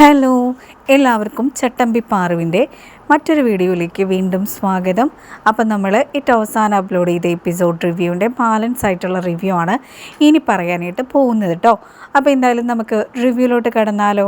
Hello എല്ലാവർക്കും ചട്ടമ്പി പാറുവിന്റെ മറ്റൊരു വീഡിയോയിലേക്ക് വീണ്ടും സ്വാഗതം. അപ്പം നമ്മൾ ഏറ്റവും അവസാനം അപ്ലോഡ് ചെയ്ത എപ്പിസോഡ് റിവ്യൂവിന്റെ ബാലൻസ് ആയിട്ടുള്ള റിവ്യൂ ആണ് ഇനി പറയാനായിട്ട് പോകുന്നത് കേട്ടോ അപ്പോൾ എന്തായാലും നമുക്ക് റിവ്യൂലോട്ട് കടന്നാലോ?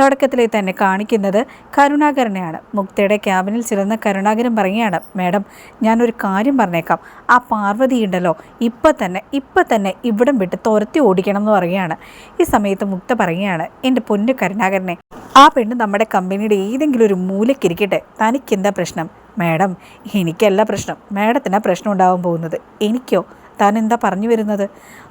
തുടക്കത്തിലെ തന്നെ കാണിക്കുന്നത് കരുണാകരനെയാണ്. മുക്തയുടെ ക്യാബിനിൽ ചെല്ലുന്ന കരുണാകരൻ പറയുകയാണ് മാഡം ഞാനൊരു കാര്യം പറഞ്ഞേക്കാം. ആ പാർവതി ഉണ്ടല്ലോ ഇപ്പം തന്നെ ഇപ്പം തന്നെ ഇവിടം വിട്ട് തുരത്തി ഓടിക്കണം എന്ന് പറയുകയാണ്. ഈ സമയത്ത് മുക്ത പറയുകയാണ് എന്റെ പൊന്നു കരുണാകരനെ ആ പെണ്ണ് നമ്മുടെ കമ്പനിയുടെ ഏതെങ്കിലും ഒരു മൂലക്കിരിക്കട്ടെ തനിക്ക് എന്താ പ്രശ്നം? മാഡം എനിക്കല്ല പ്രശ്നം. മാഡത്തിനാ പ്രശ്നം ഉണ്ടാവാൻ പോകുന്നത്. എനിക്കോ? താൻ എന്താ പറഞ്ഞു വരുന്നത്?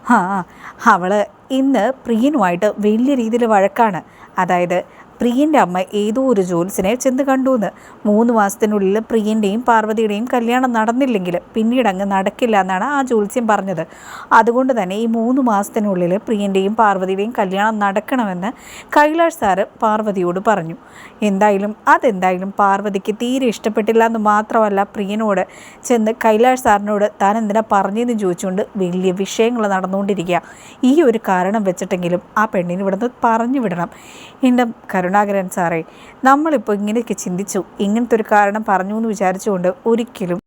ആ അവൾ ഇന്ന് പ്രിയനുമായിട്ട് വലിയ രീതിയിൽ വഴക്കാണ്. അതായത് പ്രിയന്റെ അമ്മ ഏതോ ഒരു ജോൽസിനെ ചെന്ന് കണ്ടു എന്ന് മൂന്ന് മാസത്തിനുള്ളിൽ പ്രിയന്റെയും പാർവതിയുടെയും കല്യാണം നടന്നില്ലെങ്കിൽ പിന്നീട് അങ്ങ് നടക്കില്ല എന്നാണ് ആ ജോത്സ്യം പറഞ്ഞത്. അതുകൊണ്ട് തന്നെ ഈ മൂന്ന് മാസത്തിനുള്ളിൽ പ്രിയന്റെയും പാർവതിയുടെയും കല്യാണം നടക്കണമെന്ന് കൈലാഷ് സാറ് പാർവതിയോട് പറഞ്ഞു. എന്തായാലും അതെന്തായാലും പാർവതിക്ക് തീരെ ഇഷ്ടപ്പെട്ടില്ല എന്ന് മാത്രമല്ല പ്രിയനോട് ചെന്ന് കൈലാഷ് സാറിനോട് താൻ എന്തിനാ പറഞ്ഞതെന്ന് ചോദിച്ചുകൊണ്ട് വലിയ വിഷയങ്ങൾ നടന്നുകൊണ്ടിരിക്കുക. ഈ ഒരു കാരണം വെച്ചിട്ടെങ്കിലും ആ പെണ്ണിന് ഇവിടുന്ന് പറഞ്ഞു വിടണം. എന്റെ കരുണാകരൻ സാറേ നമ്മളിപ്പോൾ ഇങ്ങനെയൊക്കെ ചിന്തിച്ചു. ഇങ്ങനത്തെ ഒരു കാരണം പറഞ്ഞു എന്ന് വിചാരിച്ചുകൊണ്ട് ഒരിക്കലും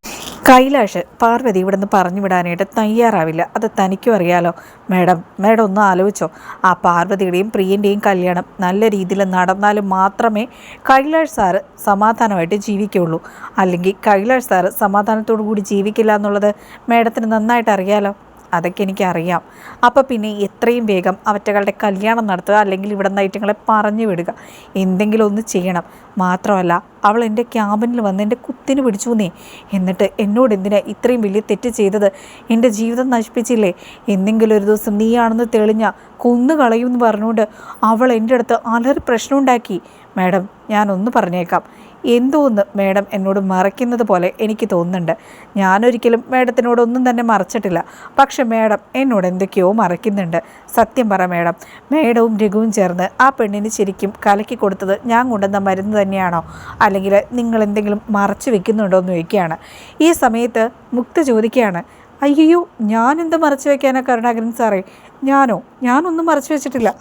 കൈലാഷ് പാർവതി ഇവിടുന്ന് പറഞ്ഞു വിടാനായിട്ട് തയ്യാറാവില്ല. അത് തനിക്കും അറിയാലോ. മാഡം മാഡം ഒന്ന് ആലോചിച്ചോ. ആ പാർവതിയുടെയും പ്രിയന്റെയും കല്യാണം നല്ല രീതിയിൽ നടന്നാലും മാത്രമേ കൈലാഷ് സാറ് സമാധാനമായിട്ട് ജീവിക്കുള്ളൂ അല്ലെങ്കിൽ കൈലാഷ് സാറ് സമാധാനത്തോടു കൂടി ജീവിക്കില്ല എന്നുള്ളത് മാഡത്തിന് നന്നായിട്ട് അറിയാലോ. അതൊക്കെ എനിക്കറിയാം. അപ്പോൾ പിന്നെ എത്രയും വേഗം അവറ്റകളുടെ കല്യാണം നടത്തുക അല്ലെങ്കിൽ ഇവിടെ നിന്ന് ഐറ്റങ്ങളെ പറഞ്ഞു വിടുക. എന്തെങ്കിലും ഒന്ന് ചെയ്യണം. മാത്രമല്ല അവൾ എന്റെ ക്യാബിനിൽ വന്ന് എന്റെ കുത്തിന് പിടിച്ചു നീ എന്നിട്ട് എന്നോട് എന്തിനാ ഇത്രയും വലിയ തെറ്റ് ചെയ്തത്? എന്റെ ജീവിതം നശിപ്പിച്ചില്ലേ? എന്തെങ്കിലും ഒരു ദിവസം നീയാണെന്ന് തെളിഞ്ഞ കൊന്നു കളയുമെന്ന് പറഞ്ഞുകൊണ്ട് അവൾ എന്റെ അടുത്ത് അലറി പ്രശ്നമുണ്ടാക്കി. മാഡം ഞാനൊന്ന് പറഞ്ഞേക്കാം. എന്തോ ഒന്ന് മേഡം എന്നോട് മറയ്ക്കുന്നത് പോലെ എനിക്ക് തോന്നുന്നുണ്ട്. ഞാനൊരിക്കലും മേഡത്തിനോടൊന്നും തന്നെ മറച്ചിട്ടില്ല. പക്ഷെ മേഡം എന്നോട് എന്തൊക്കെയോ മറയ്ക്കുന്നുണ്ട്. സത്യം പറ മേഡം മേഡവും രഘുവും ചേർന്ന് ആ പെണ്ണിന് ശരിക്കും കലക്കി കൊടുത്തത് ഞാൻ കൊണ്ടുവന്ന മരുന്ന് തന്നെയാണോ? അല്ലെങ്കിൽ നിങ്ങൾ എന്തെങ്കിലും മറച്ചു വെക്കുന്നുണ്ടോ എന്ന് ചോദിക്കുകയാണ്. ഈ സമയത്ത് മുക്ത ചോദിക്കുകയാണ് അയ്യോ ഞാൻ മറച്ചു വെക്കാനാ കരുണാകരൻ സാറേ? ഞാനോ? ഞാനൊന്നും മറച്ചു വെച്ചിട്ടില്ല.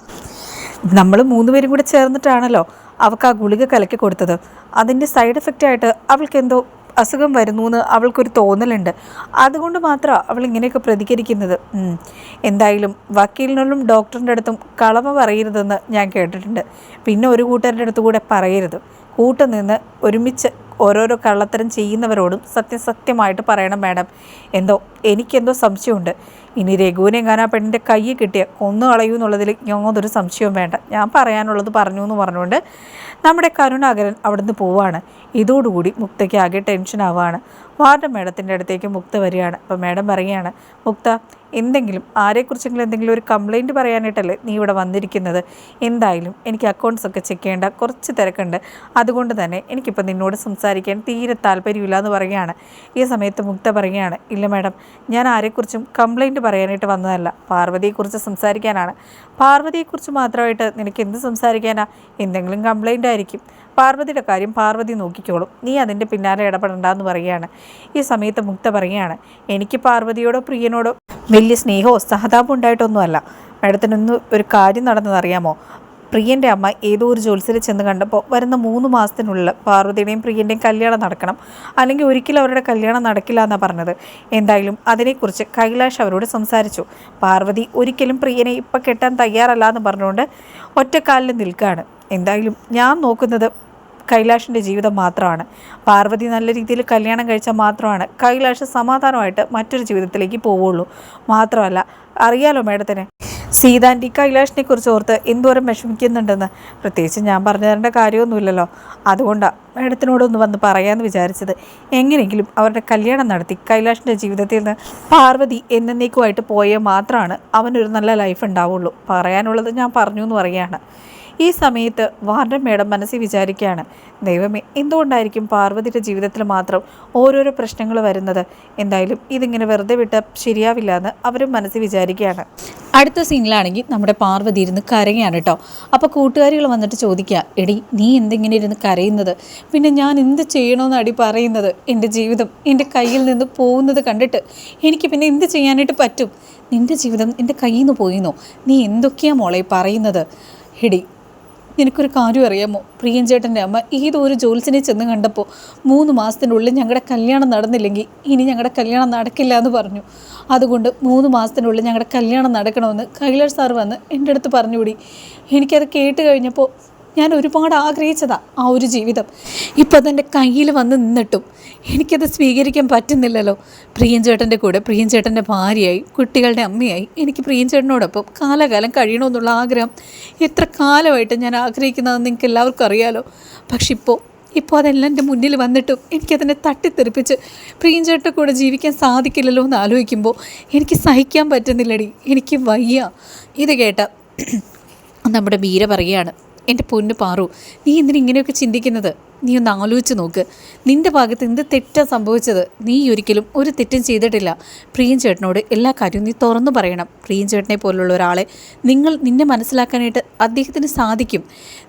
നമ്മൾ മൂന്നുപേരും കൂടെ ചേർന്നിട്ടാണല്ലോ. അവൾക്ക് ആ ഗുളിക കലക്കി കൊടുത്തത്. അതിന്റെ സൈഡ് എഫക്റ്റ് ആയിട്ട് അവൾക്ക് എന്തോ അസുഖം വരുന്നു എന്ന് അവൾക്കൊരു തോന്നലുണ്ട്. അതുകൊണ്ട് മാത്രമാണ് അവൾ ഇങ്ങനെയൊക്കെ പ്രതികരിക്കുന്നത്. എന്തായാലും വക്കീലിനോടും ഡോക്ടറിന്റെ അടുത്തും കളവ പറയരുതെന്ന് ഞാൻ കേട്ടിട്ടുണ്ട്. പിന്നെ ഒരു കൂട്ടുകാരുടെ അടുത്ത് കൂടെ പറയരുത് കൂട്ടുനിന്ന് ഒരുമിച്ച് ഓരോരോ കള്ളത്തരം ചെയ്യുന്നവരോടും സത്യസത്യമായിട്ട് പറയണം മാഡം. എന്തോ എനിക്കെന്തോ സംശയമുണ്ട്. ഇനി രഘുവിനെ ആ പെണ്ണിന്റെ കൈ കിട്ടിയ കൊന്നു കളയൂ എന്നുള്ളതിൽ യാതൊരു സംശയവും വേണ്ട. ഞാൻ പറയാനുള്ളത് പറഞ്ഞു എന്ന് പറഞ്ഞുകൊണ്ട് നമ്മുടെ കരുണാകരൻ അവിടുന്ന് പോവാണ്. ഇതോടുകൂടി മുക്തയ്ക്ക് ആകെ ടെൻഷൻ ആവുകയാണ് വാർഡ് മേഡത്തിന്റെ അടുത്തേക്ക് മുക്ത വരികയാണ്. അപ്പോൾ മേഡം പറയുകയാണ് മുക്ത എന്തെങ്കിലും ആരെക്കുറിച്ചെങ്കിലും എന്തെങ്കിലും ഒരു കംപ്ലയിന്റ് പറയാനായിട്ടല്ലേ നീ ഇവിടെ വന്നിരിക്കുന്നത്? എന്തായാലും എനിക്ക് അക്കൗണ്ട്സ് ഒക്കെ ചെക്ക് ചെയ്യേണ്ട കുറച്ച് തിരക്കുണ്ട്. അതുകൊണ്ട് തന്നെ എനിക്കിപ്പോൾ നിന്നോട് സംസാരിക്കാൻ തീരെ താല്പര്യമില്ല എന്ന് പറയുകയാണ്. ഈ സമയത്ത് മുക്ത പറയുകയാണ് ഇല്ല മാഡം ഞാൻ ആരെക്കുറിച്ചും കംപ്ലയിന്റ് പറയാനായിട്ട് വന്നതല്ല. പാർവതിയെക്കുറിച്ച് സംസാരിക്കാനാണ്. പാർവതിയെക്കുറിച്ച് മാത്രമായിട്ട് നിനക്ക് എന്ത് സംസാരിക്കാനാണ് എന്തെങ്കിലും കംപ്ലയിന്റ് ആയിരിക്കും. പാർവതിയുടെ കാര്യം പാർവതി നോക്കിക്കോളും. നീ അതിന്റെ പിന്നാലെ ഇടപെടണ്ടെന്ന് പറയുകയാണ്. ഈ സമയത്ത് മുക്ത പറയുകയാണ് എനിക്ക് പാർവതിയോടോ പ്രിയനോടോ വലിയ സ്നേഹമോ സഹതാപം ഉണ്ടായിട്ടൊന്നുമല്ല. മാഡത്തിനൊന്ന് ഒരു കാര്യം നടന്നതറിയാമോ? പ്രിയന്റെ അമ്മ ഏതോ ഒരു ജോത്സ്യരെ ചെന്ന് കണ്ടപ്പോൾ വരുന്ന മൂന്ന് മാസത്തിനുള്ളിൽ പാർവതിയുടെയും പ്രിയന്റെയും കല്യാണം നടക്കണം. അല്ലെങ്കിൽ ഒരിക്കലും അവരുടെ കല്യാണം നടക്കില്ല എന്നാണ് പറഞ്ഞത്. എന്തായാലും അതിനെക്കുറിച്ച് കൈലാഷ് അവരോട് സംസാരിച്ചു. പാർവതി ഒരിക്കലും പ്രിയനെ ഇപ്പം കെട്ടാൻ തയ്യാറല്ല എന്ന് പറഞ്ഞുകൊണ്ട് ഒറ്റക്കാലിൽ നിൽക്കുകയാണ്. എന്തായാലും ഞാൻ നോക്കുന്നത് കൈലാഷിന്റെ ജീവിതം മാത്രമാണ്. പാർവതി നല്ല രീതിയിൽ കല്യാണം കഴിച്ചാൽ മാത്രമാണ് കൈലാഷ് സമാധാനമായിട്ട് മറ്റൊരു ജീവിതത്തിലേക്ക് പോവുള്ളൂ. മാത്രമല്ല അറിയാലോ മേഡത്തിന് സീതാന്റി കൈലാഷിനെ കുറിച്ച് ഓർത്ത് എന്തോരം വിഷമിക്കുന്നുണ്ടെന്ന്. പ്രത്യേകിച്ച് ഞാൻ പറഞ്ഞു തരേണ്ട കാര്യമൊന്നുമില്ലല്ലോ. അതുകൊണ്ടാണ് മേഡത്തിനോടൊന്ന് വന്ന് പറയാമെന്ന് വിചാരിച്ചത്. എങ്ങനെയെങ്കിലും അവരുടെ കല്യാണം നടത്തി കൈലാഷിന്റെ ജീവിതത്തിൽ നിന്ന് പാർവതി എന്നേക്കുമായിട്ട് പോയാൽ മാത്രമാണ് അവനൊരു നല്ല ലൈഫ് ഉണ്ടാവുള്ളൂ. പറയാനുള്ളത് ഞാൻ പറഞ്ഞു എന്ന് പറയുകയാണ്. ഈ സമയത്ത് വാർഡൻ മേഡം മനസ്സിൽ വിചാരിക്കുകയാണ് ദൈവമേ എന്തുകൊണ്ടായിരിക്കും പാർവതിയുടെ ജീവിതത്തിൽ മാത്രം ഓരോരോ പ്രശ്നങ്ങൾ വരുന്നത്? എന്തായാലും ഇതിങ്ങനെ വെറുതെ വിട്ട ശരിയാവില്ല എന്ന് അവരും മനസ്സിൽ വിചാരിക്കുകയാണ്. അടുത്ത സീനിലാണെങ്കിൽ നമ്മുടെ പാർവതി ഇരുന്ന് കരയാണ് കേട്ടോ. അപ്പോൾ കൂട്ടുകാരികൾ വന്നിട്ട് ചോദിക്കുക എടി നീ എന്തിങ്ങനെ ഇരുന്ന് കരയുന്നത്? പിന്നെ ഞാൻ എന്ത് ചെയ്യണമെന്ന് അടി പറയുന്നത്? എന്റെ ജീവിതം എന്റെ കയ്യിൽ നിന്ന് പോകുന്നത് കണ്ടിട്ട് എനിക്ക് പിന്നെ എന്ത് ചെയ്യാനായിട്ട് പറ്റും? നിന്റെ ജീവിതം എന്റെ കയ്യിൽ നിന്ന് പോയിന്നോ? നീ എന്തൊക്കെയാണ് മോളെ പറയുന്നത്? എടി നിനക്കൊരു കാര്യം അറിയാമോ? പ്രിയഞ്ചേട്ടന്റെ അമ്മ ഏതോ ഒരു ജോത്സ്യനെ ചെന്ന് കണ്ടപ്പോൾ മൂന്ന് മാസത്തിനുള്ളിൽ ഞങ്ങളുടെ കല്യാണം നടന്നില്ലെങ്കിൽ ഇനി ഞങ്ങളുടെ കല്യാണം നടക്കില്ല എന്ന് പറഞ്ഞു. അതുകൊണ്ട് മൂന്ന് മാസത്തിനുള്ളിൽ ഞങ്ങളുടെ കല്യാണം നടക്കണമെന്ന് കൈലാഷ് സാർ വന്ന് എന്റെ അടുത്ത് പറഞ്ഞുകൂടി. എനിക്കത് കേട്ട് കഴിഞ്ഞപ്പോൾ ഞാൻ ഒരുപാട് ആഗ്രഹിച്ചതാണ് ആ ഒരു ജീവിതം. ഇപ്പം അതെന്റെ കയ്യിൽ വന്ന് നിന്നിട്ടും എനിക്കത് സ്വീകരിക്കാൻ പറ്റുന്നില്ലല്ലോ. പ്രിയൻ ചേട്ടന്റെ കൂടെ പ്രിയൻ ചേട്ടന്റെ ഭാര്യയായി കുട്ടികളുടെ അമ്മയായി. എനിക്ക് പ്രിയൻ ചേട്ടനോടൊപ്പം കാലകാലം കഴിയണമെന്നുള്ള ആഗ്രഹം എത്ര കാലമായിട്ട് ഞാൻ ആഗ്രഹിക്കുന്നതെന്ന് നിങ്ങൾക്ക് എല്ലാവർക്കും അറിയാലോ. പക്ഷെ ഇപ്പോൾ ഇപ്പോൾ അതെല്ലാം എന്റെ മുന്നിൽ വന്നിട്ടും എനിക്കതിനെ തട്ടിത്തെറിപ്പിച്ച് പ്രിയൻ ചേട്ടന്റെ കൂടെ ജീവിക്കാൻ സാധിക്കില്ലല്ലോ എന്ന് ആലോചിക്കുമ്പോൾ എനിക്ക് സഹിക്കാൻ പറ്റുന്നില്ലടി. എനിക്ക് വയ്യ. ഇത് കേട്ട നമ്മുടെ ബീര പറയുകയാണ് എന്റെ പൊന്നു പാറു നീ എന്തിനു ഇങ്ങനെയൊക്കെ ചിന്തിക്കുന്നത്? നീ ഒന്ന് ആലോചിച്ച് നോക്ക്. നിന്റെ ഭാഗത്ത് എന്ത് തെറ്റാ സംഭവിച്ചത്? നീ ഒരിക്കലും ഒരു തെറ്റും ചെയ്തിട്ടില്ല. പ്രിയൻ ചേട്ടനോട് എല്ലാ കാര്യവും നീ തുറന്നു പറയണം. പ്രിയൻ ചേട്ടനെ പോലുള്ള ഒരാളെ നിങ്ങൾ നിന്നെ മനസ്സിലാക്കാനായിട്ട് അദ്ദേഹത്തിന് സാധിക്കും.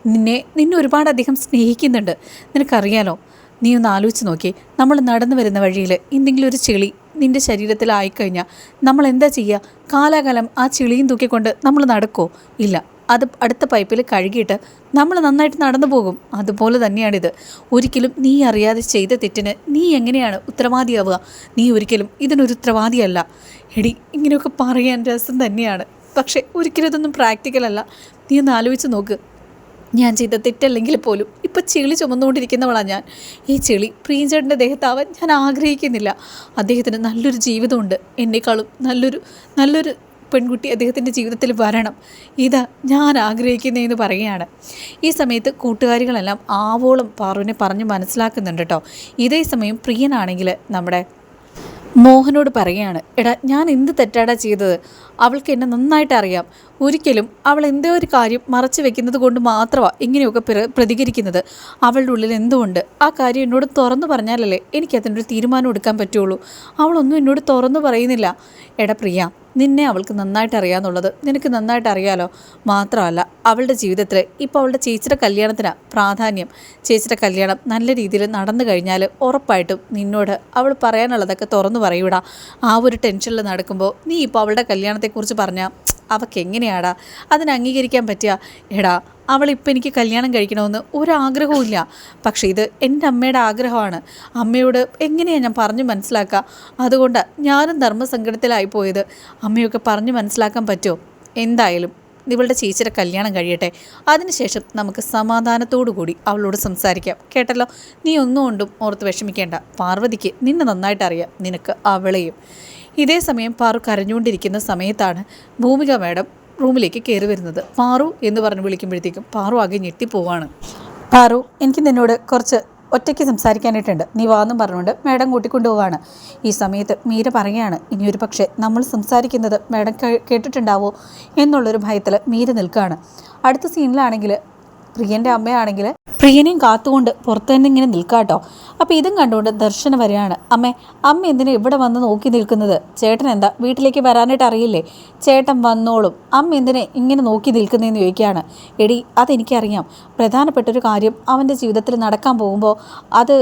നിന്നെ നിന്നെ ഒരുപാട് അദ്ദേഹം സ്നേഹിക്കുന്നുണ്ട്. നിനക്കറിയാലോ? നീ ഒന്ന് ആലോചിച്ച് നോക്കി. നമ്മൾ നടന്നു വരുന്ന വഴിയിൽ എന്തെങ്കിലും ഒരു ചെളി നിന്റെ ശരീരത്തിലായിക്കഴിഞ്ഞാൽ നമ്മൾ എന്താ ചെയ്യുക? കാലാകാലം ആ ചെളിയും തൂക്കിക്കൊണ്ട് നമ്മൾ നടക്കോ ഇല്ല. അത് അടുത്ത പൈപ്പിൽ കഴുകിയിട്ട് നമ്മൾ നന്നായിട്ട് നടന്നു പോകും. അതുപോലെ തന്നെയാണിത്. ഒരിക്കലും നീ അറിയാതെ ചെയ്ത തെറ്റിന് നീ എങ്ങനെയാണ് ഉത്തരവാദിയാവുക? നീ ഒരിക്കലും ഇതിനൊരു ഉത്തരവാദിയല്ല. എടി ഇങ്ങനെയൊക്കെ പറയാൻ രസം തന്നെയാണ്. പക്ഷേ ഒരിക്കലും ഇതൊന്നും പ്രാക്ടിക്കലല്ല നീ ഒന്ന് ആലോചിച്ച് നോക്ക്. ഞാൻ ചെയ്ത തെറ്റല്ലെങ്കിൽ പോലും ഇപ്പം ചെളി ചുമന്നുകൊണ്ടിരിക്കുന്നവളാണ് ഞാൻ. ഈ ചെളി പ്രിയഞ്ചേട്ടന്റെ ദേഹത്താവാൻ ഞാൻ ആഗ്രഹിക്കുന്നില്ല. അദ്ദേഹത്തിന് നല്ലൊരു ജീവിതമുണ്ട്. എന്നെക്കാളും നല്ലൊരു നല്ലൊരു പെൺകുട്ടി അദ്ദേഹത്തിന്റെ ജീവിതത്തിൽ വരണം. ഇതാ ഞാൻ ആഗ്രഹിക്കുന്നതെന്ന് പറയുകയാണ്. ഈ സമയത്ത് കൂട്ടുകാരികളെല്ലാം ആവോളം പാറുവിനെ പറഞ്ഞ് മനസ്സിലാക്കുന്നുണ്ട് കേട്ടോ. ഇതേ സമയം പ്രിയനാണെങ്കിൽ നമ്മുടെ മോഹനോട് പറയുകയാണ് എടാ ഞാൻ എന്ത് തെറ്റാടാ ചെയ്തത്? അവൾക്ക് എന്നെ നന്നായിട്ട് അറിയാം. ഒരിക്കലും അവൾ എന്തോ ഒരു കാര്യം മറച്ചു വെക്കുന്നത് കൊണ്ട് മാത്രമാണ് ഇങ്ങനെയൊക്കെ പ്ര പ്രതികരിക്കുന്നത്. അവളുടെ ഉള്ളിൽ എന്തുകൊണ്ട്? ആ കാര്യം എന്നോട് തുറന്നു പറഞ്ഞാലല്ലേ എനിക്ക് അതിനൊരു തീരുമാനം എടുക്കാൻ പറ്റുള്ളൂ. അവളൊന്നും എന്നോട് തുറന്നു പറയുന്നില്ല. എടാ പ്രിയ നിന്നെ അവൾക്ക് നന്നായിട്ട് അറിയാമെന്നുള്ളത് നിനക്ക് നന്നായിട്ട് അറിയാലോ? മാത്രമല്ല അവളുടെ ജീവിതത്തിൽ ഇപ്പോൾ അവളുടെ ചേച്ചിയുടെ കല്യാണത്തിന് പ്രാധാന്യം. ചേച്ചിയുടെ കല്യാണം നല്ല രീതിയിൽ നടന്നു കഴിഞ്ഞാൽ ഉറപ്പായിട്ടും നിന്നോട് അവൾ പറയാനുള്ളതൊക്കെ തുറന്നു പറയൂടാ. ആ ഒരു ടെൻഷനിൽ നടക്കുമ്പോൾ നീ ഇപ്പോൾ അവളുടെ കല്യാണത്തെക്കുറിച്ച് പറഞ്ഞാൽ അവൾക്ക് എങ്ങനെയാടാ? അതിന് അംഗീകരിക്കാൻ പറ്റുക എടാ അവളിപ്പോൾ എനിക്ക് കല്യാണം കഴിക്കണമെന്ന് ഒരാഗ്രഹവും ഇല്ല പക്ഷേ ഇത് എന്റെ അമ്മയുടെ ആഗ്രഹമാണ്. അമ്മയോട് എങ്ങനെയാണ് ഞാൻ പറഞ്ഞു മനസ്സിലാക്കുക അതുകൊണ്ട് ഞാനും ധർമ്മസങ്കടത്തിലായി പോയത്. അമ്മയൊക്കെ പറഞ്ഞു മനസ്സിലാക്കാൻ പറ്റുമോ? എന്തായാലും ഇവളുടെ ചേച്ചിയുടെ കല്യാണം കഴിയട്ടെ. അതിനുശേഷം നമുക്ക് സമാധാനത്തോടു കൂടി അവളോട് സംസാരിക്കാം. കേട്ടല്ലോ? നീ ഒന്നും കൊണ്ടും ഓർത്ത് വിഷമിക്കേണ്ട. പാർവതിക്ക് നിന്നെ നന്നായിട്ട് അറിയാം നിനക്ക് അവളെയും. ഇതേ സമയം പാറു കരഞ്ഞുകൊണ്ടിരിക്കുന്ന സമയത്താണ് ഭൂമിക മാഡം റൂമിലേക്ക് കയറി വരുന്നത്. പാറു എന്ന് പറഞ്ഞ് വിളിക്കുമ്പോഴത്തേക്കും പാറു ആകെ ഞെട്ടിപ്പോവാണ്. പാറു എനിക്ക് നിന്നോട് കുറച്ച് ഒറ്റയ്ക്ക് സംസാരിക്കാനായിട്ടുണ്ട്. നീ വാന്നും പറഞ്ഞുകൊണ്ട് മേഡം കൂട്ടിക്കൊണ്ടുപോവാണ്. ഈ സമയത്ത് മീര പറയുകയാണ് ഇനിയൊരു പക്ഷേ നമ്മൾ സംസാരിക്കുന്നത് മേഡം കേട്ടിട്ടുണ്ടാവോ? എന്നുള്ളൊരു ഭയത്തിൽ മീര നിൽക്കുകയാണ് അടുത്ത സീനിലാണെങ്കിൽ പ്രിയന്റെ അമ്മയാണെങ്കിൽ പ്രിയനെയും കാത്തുകൊണ്ട് പുറത്തു തന്നെ ഇങ്ങനെ നിൽക്കാട്ടോ. അപ്പോൾ ഇതും കണ്ടുകൊണ്ട് ദർശനം വരികയാണ് അമ്മേ അമ്മ എന്തിനാ ഇവിടെ വന്ന് നോക്കി നിൽക്കുന്നത്? ചേട്ടൻ എന്താ വീട്ടിലേക്ക് വരാനായിട്ട് അറിയില്ലേ? ചേട്ടൻ വന്നോളും. അമ്മ എന്തിനെ ഇങ്ങനെ നോക്കി നിൽക്കുന്നതെന്ന് ചോദിക്കുകയാണ്. എടി അതെനിക്കറിയാം. പ്രധാനപ്പെട്ടൊരു കാര്യം അവന്റെ ജീവിതത്തിൽ നടക്കാൻ പോകുമ്പോൾ അത്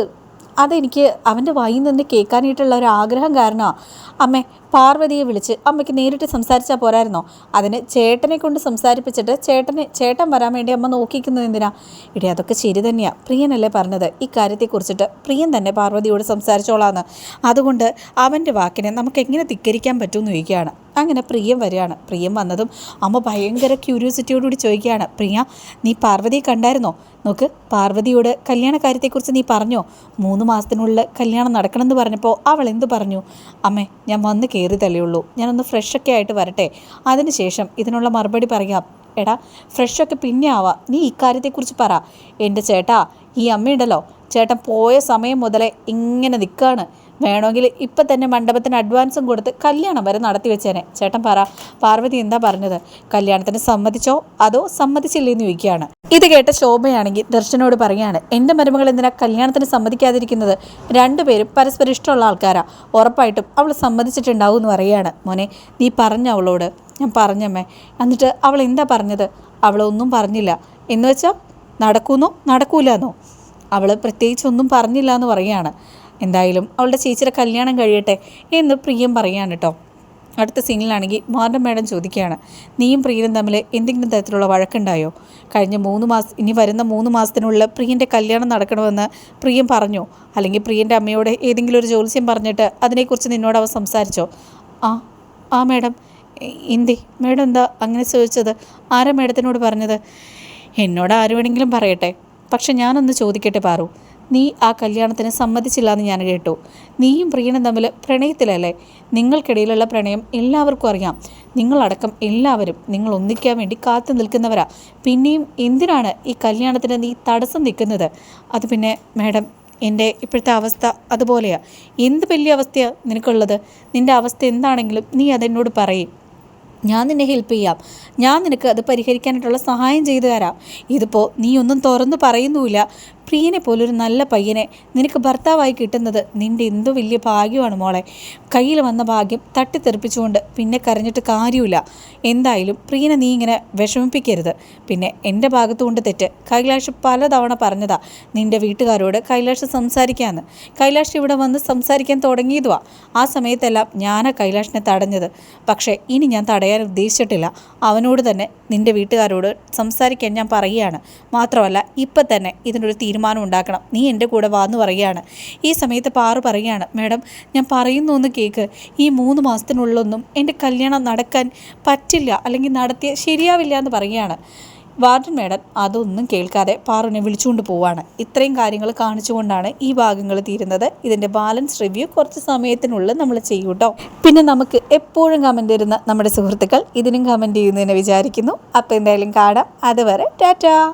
അതെനിക്ക് അവന്റെ വായിൽ നിന്ന് കേൾക്കാനായിട്ടുള്ള ഒരു ആഗ്രഹം കാരണമാണ് അമ്മേ പാർവതിയെ വിളിച്ച് അമ്മയ്ക്ക് നേരിട്ട് സംസാരിച്ചാൽ പോരായിരുന്നോ? അതിന് ചേട്ടനെ കൊണ്ട് സംസാരിപ്പിച്ചിട്ട് ചേട്ടനെ ചേട്ടൻ വരാൻ വേണ്ടി അമ്മ നോക്കിക്കുന്നത് എന്തിനാ? ഇടി അതൊക്കെ ശരി തന്നെയാണ് പ്രിയനല്ലേ പറഞ്ഞത്. ഈ കാര്യത്തെക്കുറിച്ചിട്ട് പ്രിയൻ തന്നെ പാർവതിയോട് സംസാരിച്ചോളാന്ന്. അതുകൊണ്ട് അവന്റെ വാക്കിനെ നമുക്ക് എങ്ങനെ ധിക്കരിക്കാൻ പറ്റുമെന്ന് ചോദിക്കുകയാണ്. അങ്ങനെ പ്രിയം വരികയാണ്. പ്രിയം വന്നതും അമ്മ ഭയങ്കര ക്യൂരിയോസിറ്റിയോടുകൂടി ചോദിക്കുകയാണ്. പ്രിയ നീ പാർവതിയെ കണ്ടായിരുന്നോ? നോക്ക് പാർവതിയോട് കല്യാണ കാര്യത്തെക്കുറിച്ച് നീ പറഞ്ഞോ? മൂന്ന് മാസത്തിനുള്ളിൽ കല്യാണം നടക്കണമെന്ന് പറഞ്ഞപ്പോൾ അവൾ എന്ത് പറഞ്ഞു? അമ്മേ ഞാൻ വന്ന് കയറിയതല്ലേ ഉള്ളൂ ഞാനൊന്ന് ഫ്രഷൊക്കെ ആയിട്ട് വരട്ടെ. അതിനുശേഷം ഇതിനുള്ള മറുപടി പറയാം. എടാ ഫ്രഷൊക്കെ പിന്നെ ആവാം. നീ ഇക്കാര്യത്തെക്കുറിച്ച് പറ. എന്റെ ചേട്ടാ ഈ അമ്മയുണ്ടല്ലോ. ചേട്ടൻ പോയ സമയം മുതലേ ഇങ്ങനെ നിൽക്കുകയാണ് വേണമെങ്കിൽ ഇപ്പം തന്നെ മണ്ഡപത്തിന് അഡ്വാൻസും കൊടുത്ത് കല്യാണം വരെ നടത്തി വെച്ചേനെ. ചേട്ടൻ പറ പാർവതി എന്താ പറഞ്ഞത്? കല്യാണത്തിന് സമ്മതിച്ചോ? അതോ സമ്മതിച്ചില്ലേന്ന് ചോദിക്കുകയാണ്. ഇത് കേട്ട ശോഭയാണെങ്കിൽ ദർശനോട് പറയാണ് എന്റെ മരുമകൾ എന്തിനാ കല്യാണത്തിന് സമ്മതിക്കാതിരിക്കുന്നത്? രണ്ടുപേരും പരസ്പരം ഇഷ്ടമുള്ള ആൾക്കാരാ. ഉറപ്പായിട്ടും അവൾ സമ്മതിച്ചിട്ടുണ്ടാവും എന്ന് പറയുകയാണ്. മോനെ നീ പറഞ്ഞ അവളോട്? ഞാൻ പറഞ്ഞമ്മേ എന്നിട്ട് അവൾ എന്താ പറഞ്ഞത്? അവളൊന്നും പറഞ്ഞില്ല. എന്ന് വെച്ചാൽ നടക്കൂന്നോ? നടക്കൂലെന്നോ? അവൾ പ്രത്യേകിച്ചൊന്നും പറഞ്ഞില്ല എന്ന് പറയുകയാണ്. എന്തായാലും അവളുടെ ചേച്ചിയുടെ കല്യാണം കഴിയട്ടെ എന്ന് പ്രിയം പറയാണ് കേട്ടോ അടുത്ത സീനിലാണെങ്കിൽ മാർഡം മേഡം ചോദിക്കുകയാണ് നീയും പ്രിയനും തമ്മിൽ എന്തെങ്കിലും തരത്തിലുള്ള വഴക്കുണ്ടായോ? കഴിഞ്ഞ മൂന്ന് മാസം ഇനി വരുന്ന മൂന്ന് മാസത്തിനുള്ളിൽ പ്രിയന്റെ കല്യാണം നടക്കണമെന്ന് പ്രിയം പറഞ്ഞോ. അല്ലെങ്കിൽ പ്രിയന്റെ അമ്മയോട് ഏതെങ്കിലും ഒരു ജോത്സ്യം പറഞ്ഞിട്ട് അതിനെക്കുറിച്ച് നിന്നോട് അവ സംസാരിച്ചോ? ആ ആ മാഡം. എന്തി? മാഡം എന്താ അങ്ങനെ ചോദിച്ചത്? ആരാ മേഡത്തിനോട് പറഞ്ഞത്? എന്നോട് ആര് വേണമെങ്കിലും പറയട്ടെ. പക്ഷെ ഞാനൊന്ന് ചോദിക്കട്ടെ പാറു. നീ ആ കല്യാണത്തിന് സമ്മതിച്ചില്ല എന്ന് ഞാൻ കേട്ടു. നീയും പ്രിയനും തമ്മിൽ പ്രണയത്തിലല്ലേ? നിങ്ങൾക്കിടയിലുള്ള പ്രണയം എല്ലാവർക്കും അറിയാം. നിങ്ങളടക്കം എല്ലാവരും നിങ്ങൾ ഒന്നിക്കാൻ വേണ്ടി കാത്തു നിൽക്കുന്നവരാ. പിന്നെയും എന്തിനാണ് ഈ കല്യാണത്തിന് നീ തടസ്സം നിൽക്കുന്നത്? അത് പിന്നെ മാഡം എന്റെ ഇപ്പോഴത്തെ അവസ്ഥ അതുപോലെയാണ് എന്ത് വലിയ അവസ്ഥയാണ് നിനക്കുള്ളത്? നിന്റെ അവസ്ഥ എന്താണെങ്കിലും നീ അതെന്നോട് പറയും. ഞാൻ നിന്നെ ഹെൽപ്പ് ചെയ്യാം. ഞാൻ നിനക്ക് അത് പരിഹരിക്കാനായിട്ടുള്ള സഹായം ചെയ്തു തരാം. ഇതിപ്പോൾ നീ ഒന്നും തുറന്നു പറയുന്നുമില്ല. പ്രിയനെ പോലൊരു നല്ല പയ്യനെ നിനക്ക് ഭർത്താവായി കിട്ടുന്നത് നിന്റെ എന്തോ വലിയ ഭാഗ്യമാണ് മോളെ. കയ്യിൽ വന്ന ഭാഗ്യം തട്ടിത്തെറിപ്പിച്ചുകൊണ്ട് പിന്നെ കരഞ്ഞിട്ട് കാര്യമില്ല എന്തായാലും പ്രിയനെ നീ ഇങ്ങനെ വിഷമിപ്പിക്കരുത്. പിന്നെ എന്റെ ഭാഗത്തുകൊണ്ട് തെറ്റ്. കൈലാഷ് പലതവണ പറഞ്ഞതാ. നിന്റെ വീട്ടുകാരോട് കൈലാഷ് സംസാരിക്കാമെന്ന് കൈലാഷ് ഇവിടെ വന്ന് സംസാരിക്കാൻ തുടങ്ങിയതുവാ. ആ സമയത്തെല്ലാം ഞാനാ കൈലാഷിനെ തടഞ്ഞത്. പക്ഷേ ഇനി ഞാൻ തടയാൻ ഉദ്ദേശിച്ചിട്ടില്ല. അവനോട് തന്നെ നിന്റെ വീട്ടുകാരോട് സംസാരിക്കാൻ ഞാൻ പറയുകയാണ്. മാത്രമല്ല ഇപ്പം തന്നെ ഇതിനൊരു തീരുമാനം ഉണ്ടാക്കണം. നീ എന്റെ കൂടെ വാ എന്ന് പറയുകയാണ്. ഈ സമയത്ത് പാറു പറയുകയാണ് മാഡം ഞാൻ പറയുന്നു ഒന്ന് കേക്ക്. ഈ മൂന്ന് മാസത്തിനുള്ളൊന്നും എന്റെ കല്യാണം നടക്കാൻ പറ്റില്ല അല്ലെങ്കിൽ നടത്തിയ ശരിയാവില്ല എന്ന് പറയുകയാണ്. വാർഡൻ മേഡം അതൊന്നും കേൾക്കാതെ പാറുവിനെ വിളിച്ചുകൊണ്ട് പോവാണ് ഇത്രയും കാര്യങ്ങൾ കാണിച്ചുകൊണ്ടാണ് ഈ ഭാഗങ്ങൾ തീരുന്നത്. ഇതിന്റെ ബാലൻസ് റിവ്യൂ കുറച്ച് സമയത്തിനുള്ളിൽ നമ്മൾ ചെയ്യും കേട്ടോ. പിന്നെ നമുക്ക് എപ്പോഴും കമന്റ് തരുന്ന നമ്മുടെ സുഹൃത്തുക്കൾ ഇതിനും കമന്റ് ചെയ്യുന്നതിനെ വിചാരിക്കുന്നു. അപ്പോൾ എന്തായാലും കാണാം. അതുവരെ ടാറ്റാ.